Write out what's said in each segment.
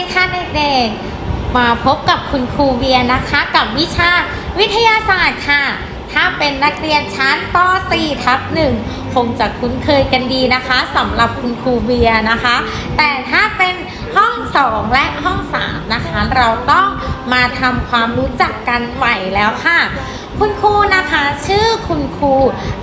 ดีค่ะเด็กๆ มาพบกับคุณครูเบียนะคะ กับวิชาวิทยาศาสตร์ค่ะ ถ้าเป็นนักเรียนชั้นป .4 ทับ1คงจะคุ้นเคยกันดีนะคะสำหรับคุณครูเบียนะคะ แต่ถ้าเป็นห้อง 2 และห้อง 3 นะคะ เราต้องมาทำความรู้จักกันใหม่แล้วค่ะ คุณครูนะคะชื่อคุณครู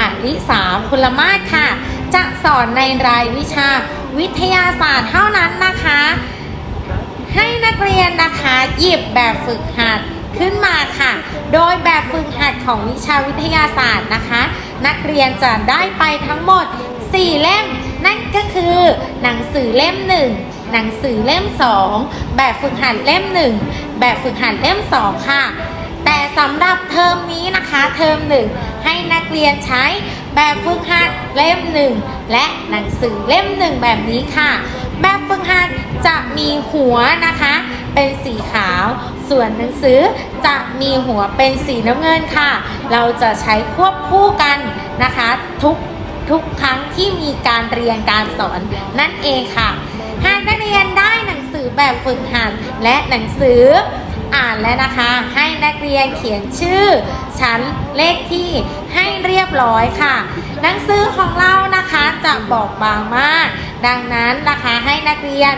อลิสาพลมาศค่ะ จะสอนในรายวิชาวิทยาศาสตร์เท่านั้นนะคะ ให้นักเรียนนะคะหยิบแบบฝึกหัดขึ้นมาค่ะ โดยแบบฝึกหัดของวิชาวิทยาศาสตร์นะคะ นักเรียนจะได้ไปทั้งหมด 4 เล่ม นั่นก็คือ หนังสือเล่ม 1 หนังสือเล่ม 2 แบบฝึกหัดเล่ม 1 แบบฝึกหัดเล่ม 2 ค่ะ แต่สำหรับเทอมนี้นะคะ เทอมหนึ่งให้นักเรียนใช้แบบฝึกหัดเล่มหนึ่งและหนังสือเล่มหนึ่งแบบนี้ค่ะ แบบฝึกหัดจะมีหัวนะคะ เป็นสีขาว ส่วนหนังสือจะมีหัวเป็นสีน้ำเงินค่ะ เราจะใช้ควบคู่กันนะคะ ทุกทุกครั้งที่มีการเรียนการสอนนั่นเองค่ะ หากนักเรียนได้หนังสือแบบฝึกหัดและหนังสืออ่านแล้วนะคะ ให้นักเรียนเขียนชื่อ ชั้นเลขที่ให้เรียบร้อยค่ะ หนังสือของเรานะคะจะบอกบางมาก ดังนั้นนะคะให้นักเรียน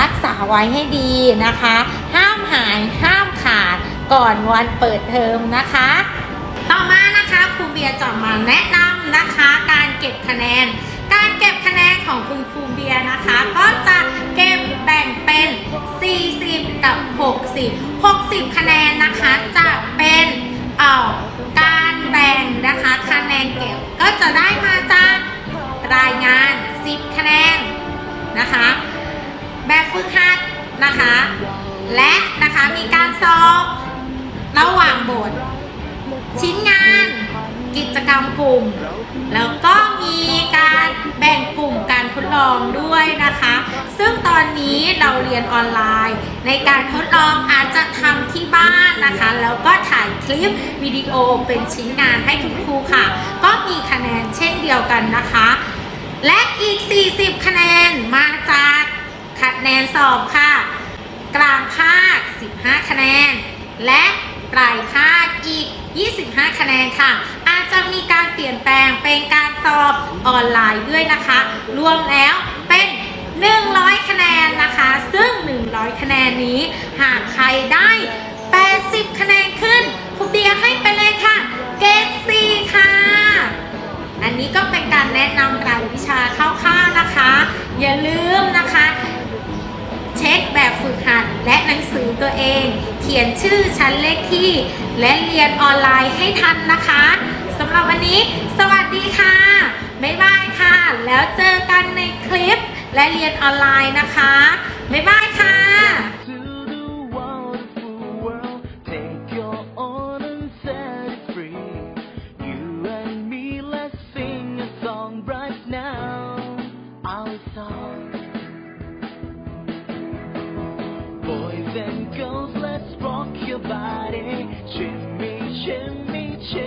รักษาไว้ให้ดีนะคะ ห้ามหายห้ามขาดก่อนวันเปิดเทอมนะคะ ต่อมานะคะครูเบียร์จะมาแนะนำนะคะ การเก็บคะแนน การเก็บคะแนนของคุณครูเบียร์นะคะ ก็จะเก็บแบ่งเป็น 40 กับ 60 60 คะแนนนะคะจะเป็นเอ่อการแบ่งนะคะคะแนนเก็บก็จะได้มาจากรายงาน 10 คะแนนนะคะ แบบฝึกหัดนะคะ และนะคะมีการสอบระหว่างบท ชิ้นงาน กิจกรรมกลุ่ม แล้วก็มีการแบ่งกลุ่มการทดลองด้วยนะคะ ซึ่งตอนนี้เราเรียนออนไลน์ ในการทดลองอาจจะทำที่บ้านนะคะ แล้วก็ถ่ายคลิปวิดีโอเป็นชิ้นงานให้คุณครูค่ะ ก็มีคะแนนเช่นเดียวกันนะคะ และอีก 40 คะแนนมาจากคะแนนสอบค่ะ กลางภาค 15 คะแนน และปลายภาคอีก 25 คะแนนค่ะ อาจจะมีการเปลี่ยนแปลงเป็นการสอบออนไลน์ด้วยนะคะ รวมแล้วเป็น 100 คะแนนนะคะ ซึ่ง 100 คะแนนนี้ หากใครได้ 80 อย่าลืมนะคะ เช็คแบบฝึกหัดและหนังสือตัวเอง เขียนชื่อชั้นเลขที่ และเรียนออนไลน์ให้ทันนะคะสำหรับวันนี้ สวัสดีค่ะ บ๊ายบายค่ะ แล้วเจอกันในคลิปและเรียนออนไลน์นะคะ บ๊ายบายค่ะ goes, let's rock your body. Jimmy, Jimmy, Jimmy.